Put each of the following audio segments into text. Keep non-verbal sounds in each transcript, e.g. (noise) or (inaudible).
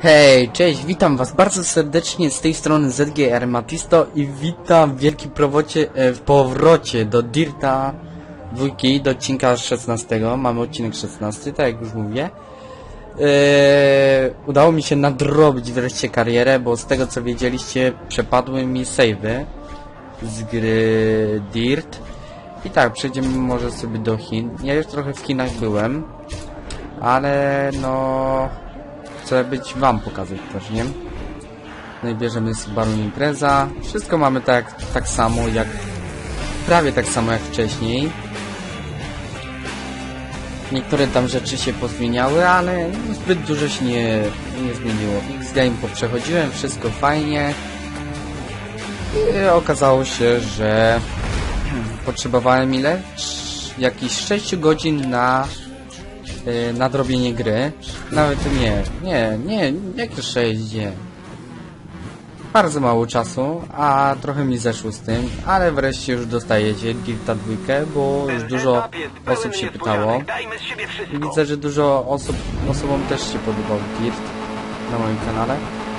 Hej, cześć, witam was bardzo serdecznie z tej strony ZGR Matisto i witam w wielkim e, w powrocie do Dirta dwójki, do odcinka 16. Mamy odcinek 16, tak jak już mówię. E, udało mi się nadrobić wreszcie karierę, bo z tego co wiedzieliście przepadły mi savey z gry Dirt. I tak, przejdziemy może sobie do Chin. Ja już trochę w Chinach byłem, ale no chcę być wam pokazać też, nie? No i bierzemy Subaru Impreza. Wszystko mamy tak, tak samo jak... Prawie tak samo jak wcześniej. Niektóre tam rzeczy się pozmieniały, ale zbyt dużo się nie, nie zmieniło. X-Game poprzechodziłem, wszystko fajnie. I okazało się, że (clears throat) potrzebowałem ile? Jakieś 6 godzin na yy, nadrobienie gry. Nawet nie, nie, nie, jakie 6, nie. Bardzo mało czasu, a trochę mi zeszło z tym, ale wreszcie już dostajecie Dirta 2, bo już dużo osób się pytało. Widzę, że dużo osób, osobom też się podobał Dirt na moim kanale.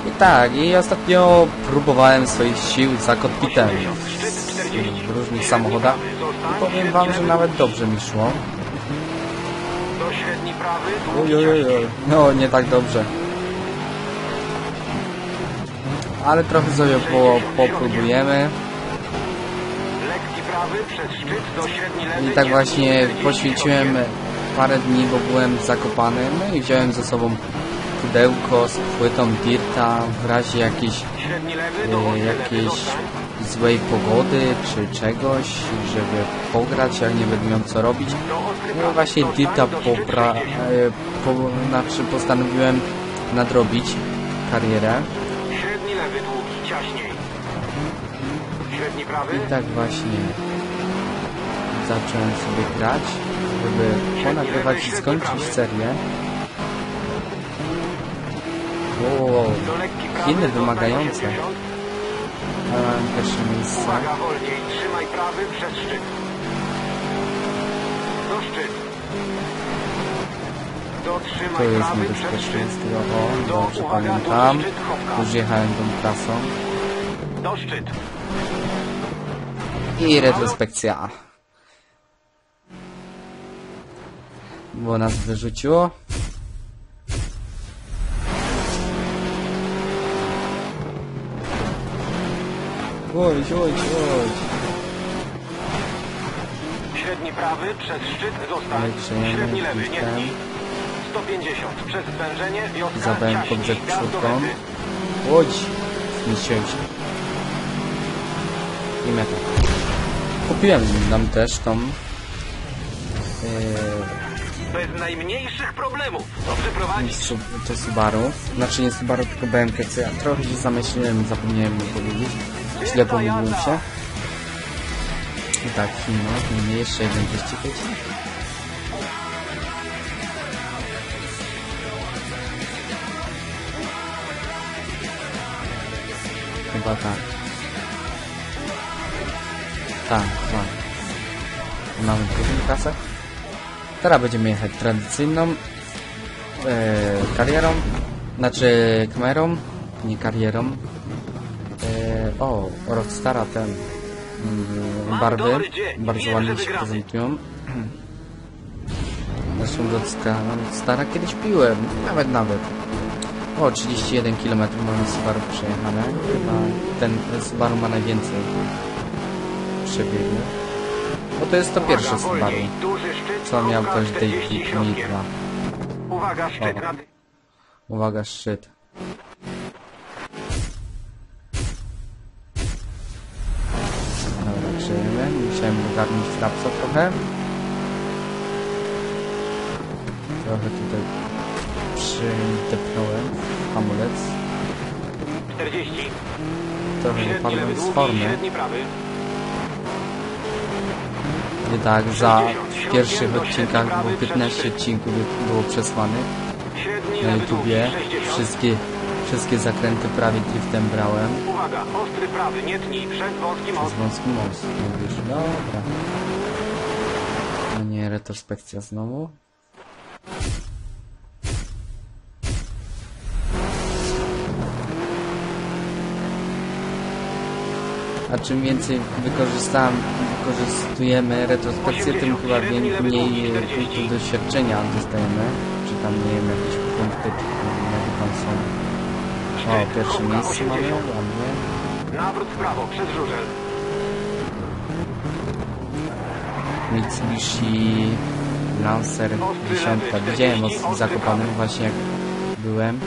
I tak, i ostatnio próbowałem swoich sił za kokpitem w różnych samochodach. I powiem wam, że nawet dobrze mi szło. Średni prawy. No, nie tak dobrze. Ale trochę sobie po, popróbujemy. lekki prawy, przez szczyt do średni lewy. I tak nie- właśnie nie- poświęciłem parę dni, bo byłem zakopany. No i wziąłem ze sobą pudełko z płytą Dirta w razie jakiejś, e, jakiejś. Złej pogody czy czegoś, żeby pograć, jak nie będę co robić. No właśnie Dirta popra... E, po, znaczy postanowiłem nadrobić karierę. Średni lewy, długi, ciaśniej. Średni prawy, I tak właśnie zacząłem sobie grać, żeby ponagrywać i skończyć serię. Wow, Chiny zostań wymagające. 80. ale mam pierwsze miejsce. Uwaga, wolniej, trzymaj prawy, przez szczyt. Do szczyt. Dotrzymaj To jest prawy, przez szczyt. niebezpieczeństwo. O, Do, dobrze uwaga, pamiętam. duży szczyt, chopka. Już jechałem tą trasą. Do szczyt. I retrospekcja. Bo nas wyrzuciło. Oj, oj, oj. Średni prawy, przez szczyt, zostań. Lecimy, Średni lewy, nie puszczam. tnij. 150, przez zwężenie, wiotka, Zabrałem ciaśnij, pod brzeg gaz do czwórką. mety. Łódź! Zmieściłem się. I meta. Kupiłem nam też tą... Yy, Bez najmniejszych problemów. Dobrze prowadzisz. su- to Subaru. Znaczy nie Subaru, tylko BMK, co ja trochę się zamyśliłem, zapomniałem mu powiedzieć. Źle pomyliłem się. Tak, Chino, nie jeszcze jeden wyścig. Chyba tak. Tak, tak. Mamy drugą kasę. Teraz będziemy jechać tradycyjną e, karierą, znaczy kamerą, nie karierą. O, Rockstara ten mm, barwy, bardzo ładnie się prezentują. Zresztą Rockstara, Rockstara kiedyś piłem, nawet nawet. O, 31 km mamy Subaru przejechane. Chyba ten Subaru ma najwięcej przebiegu. Bo to jest to pierwsze Subaru, co miał też Dave 40 środkiem. Nitra. Uwaga, szczyt. Uwaga, szczyt. Musiałem ogarnąć frapsa trochę. Trochę tutaj przydepnąłem hamulec. 40. Trochę wypadłem z formy. tak, za w pierwszych odcinkach, bo 15 odcinków było przesłanych na lewy, YouTubie. długi, 60. Wszystkie, Wszystkie zakręty prawie driftem brałem. Uwaga, ostry prawy, nie tnij przed wąskim Przez mostem. wąski most, mówisz. Dobra. No nie, retrospekcja znowu. A czym więcej wykorzystałem, wykorzystujemy retrospekcję, tym chyba mniej punktów doświadczenia dostajemy. Czy tam, nie wiem, jakieś punkty, czy tam, jakie tam są. O, pierwsze miejsce mamy, ładnie. Nawrót w prawo, przez żużel. Mitsubishi Lancer 10. Widziałem od Zakopanym właśnie jak byłem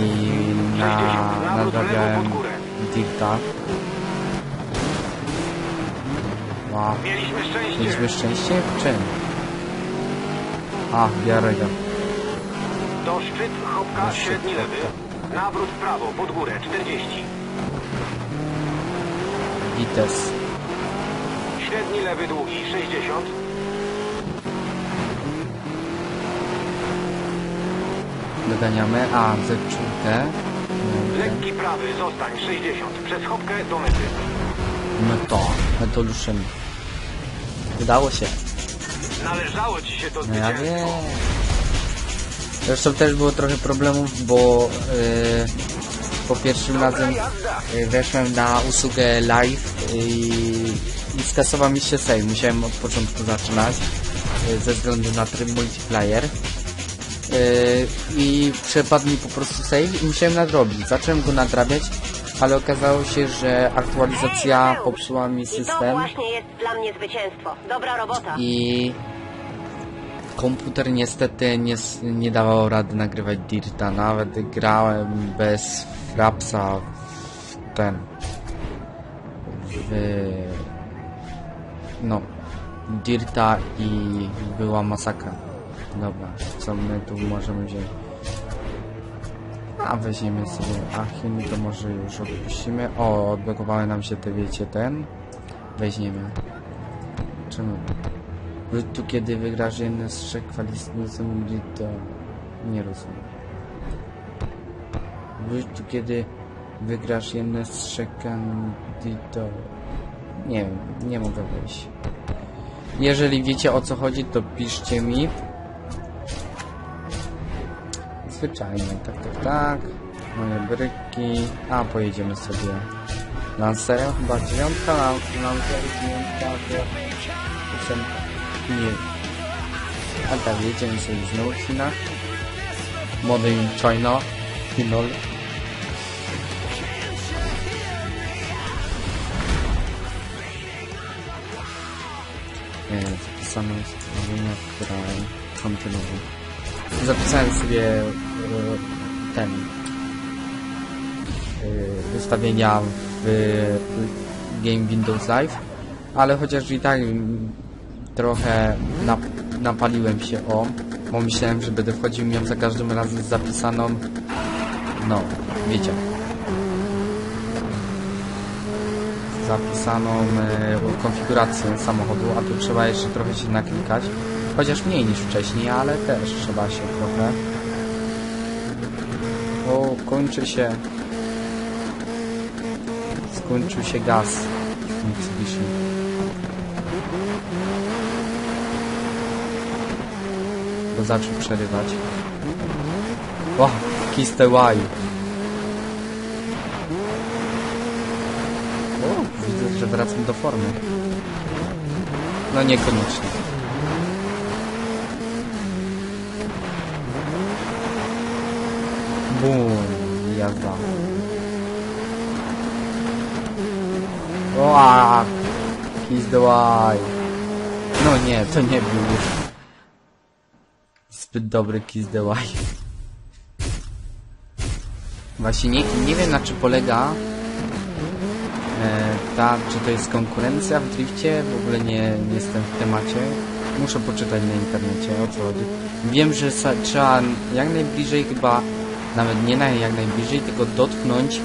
i na, nadrabiałem Dirta. Wow. Mieliśmy szczęście. Mieliśmy szczęście? W czym? A, biorę go. Do szczyt, chopka, średni lewy. Nawrót w prawo, pod górę, 40. Vites. Średni lewy, długi, 60. Doganiamy. A, Z4. Lekki prawy, zostań, 60. Przez chopkę do mety. No to, no to ruszymy. Udało się. Należało ci się to No ja wiem. Zresztą też było trochę problemów, bo yy, po pierwszym razem yy, weszłem na usługę live i, i skasował mi się save. Musiałem od początku zaczynać yy, ze względu na tryb multiplayer. I przepadł mi po prostu save i musiałem nadrobić. Zacząłem go nadrabiać, ale okazało się, że aktualizacja popsuła mi I to system właśnie jest dla mnie zwycięstwo. Dobra robota. i komputer niestety nie, nie dawał rady nagrywać Dirta. Nawet grałem bez Frapsa w ten w no Dirta i była masakra. Dobra, co my tu możemy wziąć? A weźmiemy sobie Achin, to może już odpuścimy. O, odblokowały nam się te, wiecie, ten. Weźmiemy. Czemu? Tu kiedy wygrasz jedne z trzech kwalifikacji, to nie rozumiem. Tu kiedy wygrasz jedne z trzech kandydatów, nie wiem, nie mogę wejść. Jeżeli wiecie o co chodzi, to piszcie mi. Zwyczajnie, tak, tak, tak. Moje bryki. A, pojedziemy sobie Lancerem, chyba dziewiątka, Lan- Lancer dziewiątka, to ósemka. Nie. A tak, jedziemy sobie znowu w Chinach. Mody in China. Chinol. E, Zapisano ustawienia, która kontynuuje. Zapisałem sobie e, ten e, ustawienia w Game Windows Live, ale chociaż i tak trochę nap napaliłem się o, bo myślałem, że będę wchodził miał za każdym razem zapisaną, no, wiecie, zapisaną e, konfigurację samochodu, a tu trzeba jeszcze trochę się naklikać, chociaż mniej niż wcześniej, ale też trzeba się trochę. O, kończy się, skończył się gaz w Mitsubishi. Zaczął przerywać. O, kiss the why. Widzę, że wracam do formy. No niekoniecznie. Bum, jazda. O, a, kiss the. No nie, to nie był zbyt dobry Kiss the Why. Właśnie nie, nie wiem na czym polega e, ta, czy to jest konkurencja w drifcie, w ogóle nie, nie jestem w temacie. Muszę poczytać na internecie o co chodzi. Wiem, że trzeba jak najbliżej chyba, nawet nie na jak najbliżej, tylko dotknąć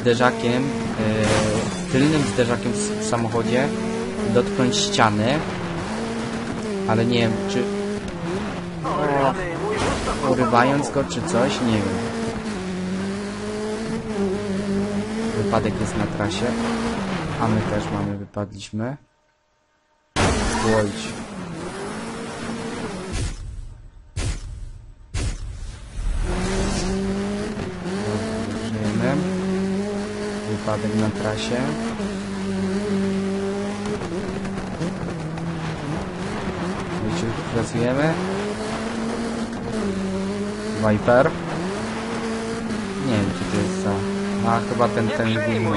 zderzakiem, e, tylnym zderzakiem w samochodzie, dotknąć ściany, ale nie wiem, czy urywając go czy coś, nie wiem. Wypadek jest na trasie, a my też mamy, wypadliśmy. Łodź. Żyjemy. Wypadek na trasie. Leciutko pracujemy. Viper. Nie wiem, czy to jest za... A, chyba ten, ten gówno.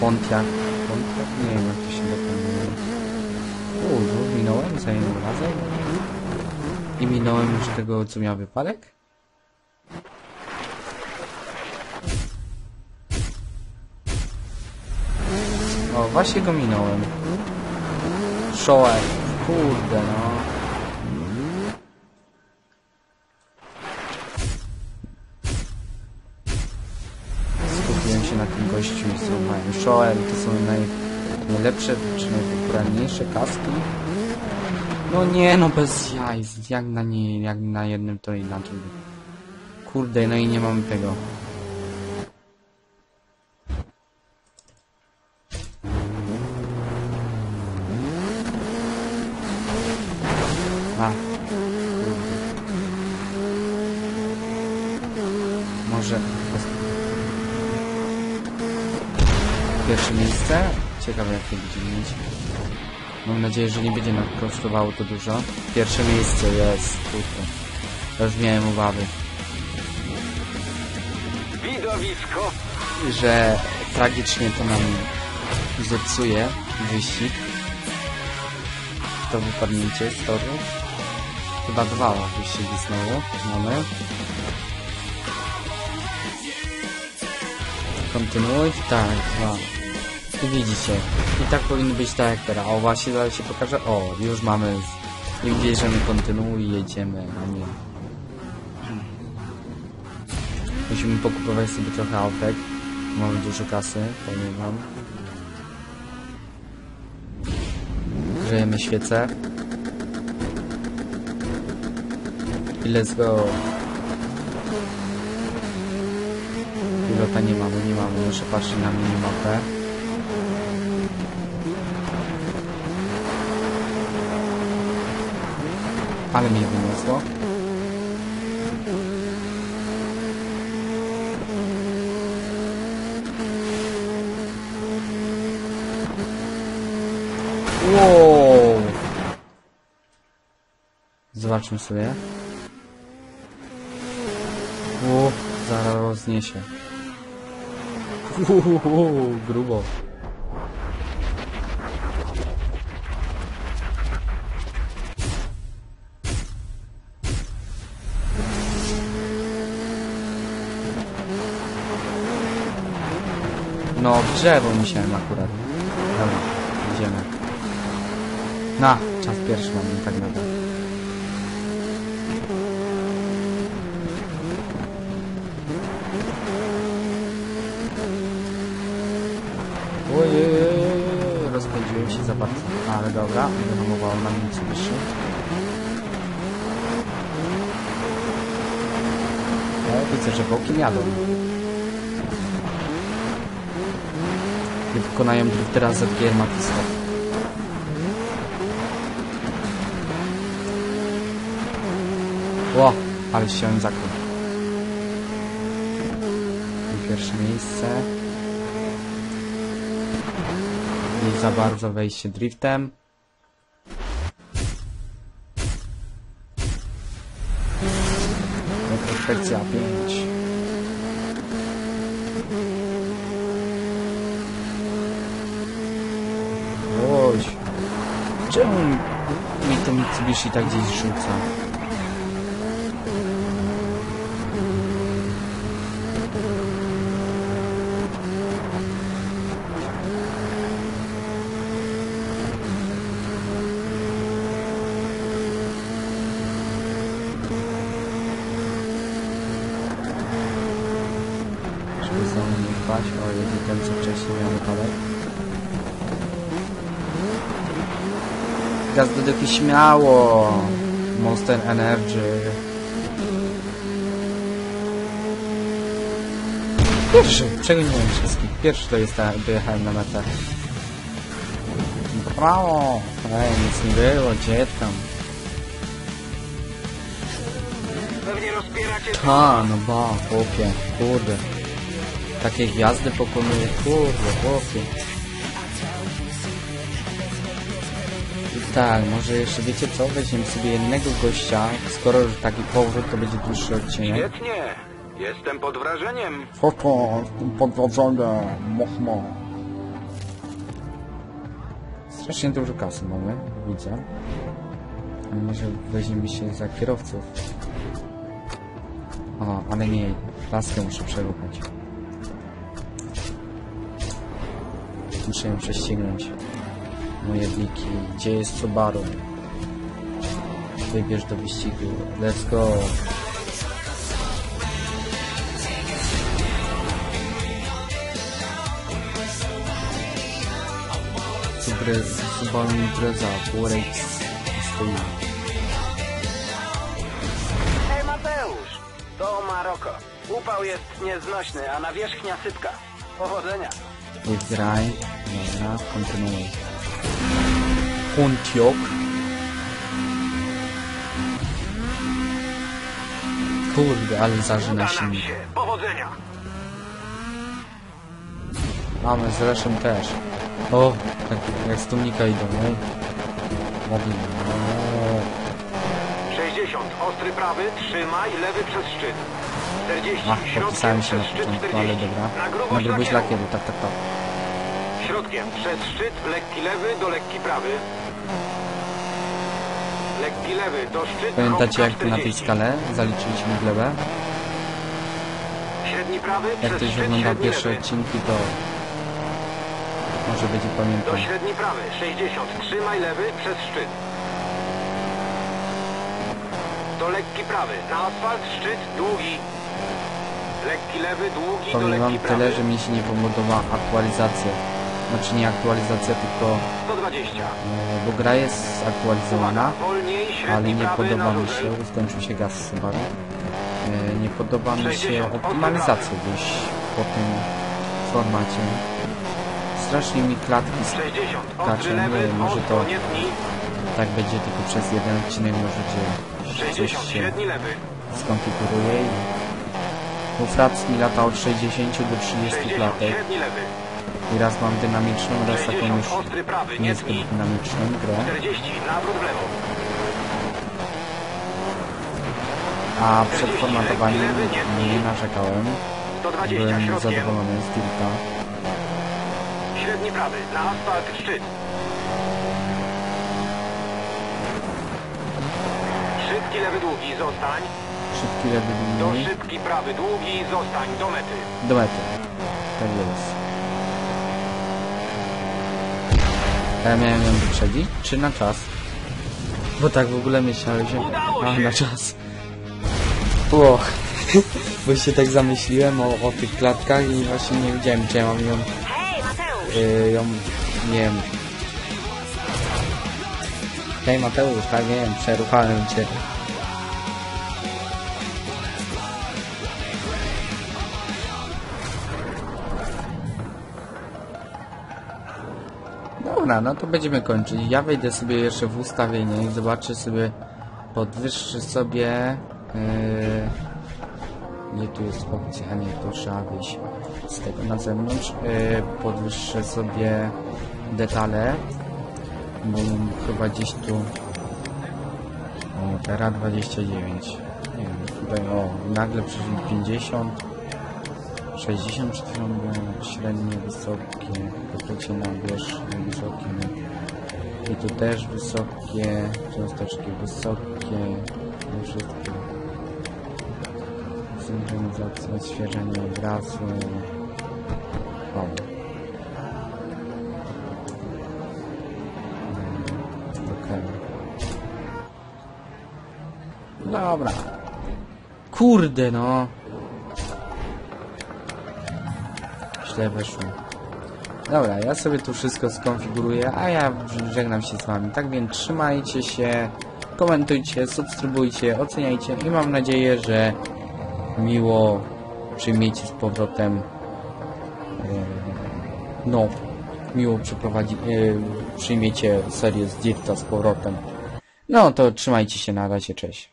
Pontiac. Pontiac? Nie wiem, jak to się dokonuje. U, dwóch minąłem za jednym razem. I minąłem już tego, co miał wypadek? O, właśnie go minąłem. Shower. Kurde, no. I zrobiłem Shower. To są naj, najlepsze czy najpopularniejsze kaski. No nie, no bez jaj. Jak na nie, jak na jednym, to i na drugim. Kurde, no i nie mamy tego. A. Może... Pierwsze miejsce? Ciekawe jakie będzie mieć. Mam nadzieję, że nie będzie nam kosztowało to dużo. Pierwsze miejsce jest, kurde. Ja już miałem obawy, Widowisko. że tragicznie to nam zepsuje wyścig. To wypadnięcie z toru. Chyba dwa wyścigi znowu mamy. Kontynuuj? Tak, dwa. Widzicie. I tak powinno być tak jak teraz. O, właśnie zaraz się pokaże. O, już mamy. I bierzemy kontynuuj jedziemy, a nie. Musimy pokupować sobie trochę autek. Mamy dużo kasy, powiem wam. Grzejemy świece. I let's go. Pilota nie mamy, nie mamy. Muszę patrzeć na minimapę. Ale mnie wyniosło. Wow. Zobaczmy sobie. Uff, zaraz rozniesie. Uhuhu, grubo. No, w drzewo musiałem akurat. Dobra, idziemy. Na, czas pierwszy mamy tak naprawdę. Rozpędziłem się za bardzo. Ale dobra, wyhamowało nam Mitsubishi. O, widzę, że boki jadą. Nie pokonają driftera ZGR Matisto. Ło, ale się zakręt. Pierwsze miejsce. Nie za bardzo wejście driftem. Perfekcja 5. Oj. Czemu mi to Mitsubishi tak gdzieś rzuca? Żeby znowu nie wpaść. O, jedzie ten co wcześniej miał wypadek. Gaz do dyki śmiało. Monster Energy. Pierwszy, czego nie wiem wszystkich. Pierwszy to jest ta, dojechałem na metę. Brawo! Ej, nic nie było, gdzie tam? Pewnie rozpieracie Ha, no ba, chłopie, kurde. Takie gwiazdy pokonuje, kurde, chłopie. Tak, może jeszcze wiecie co? Weźmiemy sobie jednego gościa, skoro już taki powrót to będzie dłuższy odcinek. Świetnie. Jestem pod wrażeniem. Foto, podwodzone, mochmo. Strasznie dużo kasy mamy, widzę. Może weźmiemy się za kierowców. O, ale nie, laskę muszę przeruchać. Muszę ją prześcignąć. Moje wiki, gdzie jest Subaru? Wybierz do wyścigu. Let's go. Subaru Subaru Impreza, stoi. Hej Mateusz, to Maroko. Upał jest nieznośny, a nawierzchnia sypka. Powodzenia. Wygraj. Dobra, kontynuuj. Puntiok. Kurde, ale zażyna się. Powodzenia. Mamy z Leszem też. O, tak jak z Tumnika idą, no. Mogli. O, 60. Ostry prawy, trzymaj, lewy przez szczyt. 40. Ach, Środkiem podpisałem się na początku, ale 40. dobra. Na grubość lakieru, tak, tak, tak. Środkiem przez szczyt, lekki lewy do lekki prawy. Lekki lewy do szczyt, Pamiętacie jak na tej 40. skale zaliczyliśmy glebę? Średni prawy Jak ktoś oglądał pierwsze odcinki, to może będzie pamiętał. Do średni prawy, 60. Trzymaj lewy przez szczyt. Do lekki prawy, na asfalt, szczyt, długi. Lekki lewy, długi, do Powiem wam lekki prawy. tyle, że mi się nie podoba aktualizacja. Znaczy nie aktualizacja, tylko 120. e, bo gra jest aktualizowana, ale nie podoba mi się, skończył się gaz Subaru. E, Nie podoba mi się 60, optymalizacja gdzieś po tym formacie. Strasznie mi klatki 60. skacze, nie wiem, może to tak będzie tylko przez jeden odcinek, może gdzie coś 60. się skonfiguruje i bo fraps mi lata od 60 do 30 60. klatek. I raz mam dynamiczną, raz taką 60. już niezbyt dynamiczną grę, 40. Nawrót w lewo. a przed formatowaniem nie narzekałem, 120. byłem zadowolony z Tilta. Średni prawy, na asfalt, szczyt. Szybki lewy długi, zostań. Szybki lewy Do linii szybki prawy długi, zostań, do mety. do mety. Tak jest. A ja miałem ją wyprzedzić, czy na czas? Bo tak w ogóle myślałem Udało a na czas. Ło, (laughs) bo się tak zamyśliłem o, o tych klatkach i właśnie nie wiedziałem, czy ja mam ją, y, ją, nie wiem. Hej Mateusz, tak wiem, przeruchałem cię. Dobra, no to będziemy kończyć. Ja wejdę sobie jeszcze w ustawienie i zobaczę sobie, podwyższę sobie... Yy, nie tu jest opcja, a nie, to trzeba wyjść z tego na zewnątrz. Yy, podwyższę sobie detale, bo chyba gdzieś tu... O, teraz 29. Nie wiem, tutaj o, nagle przyszli 50. 60 przed chwilą było średnie, wysokie, pokrycie na wierzchnie wysokie i tu też wysokie, cząsteczki wysokie, no wszystkie synchronizacja, odświeżenie obrazu o. Okej. Dobra. Kurde no. Źle weszło. Dobra, ja sobie tu wszystko skonfiguruję, a ja żegnam się z wami. Tak więc trzymajcie się, komentujcie, subskrybujcie, oceniajcie i mam nadzieję, że miło przyjmiecie z powrotem no, miło przeprowadzi, e, przyjmiecie serię z Dirta z powrotem. No to trzymajcie się, na razie, cześć.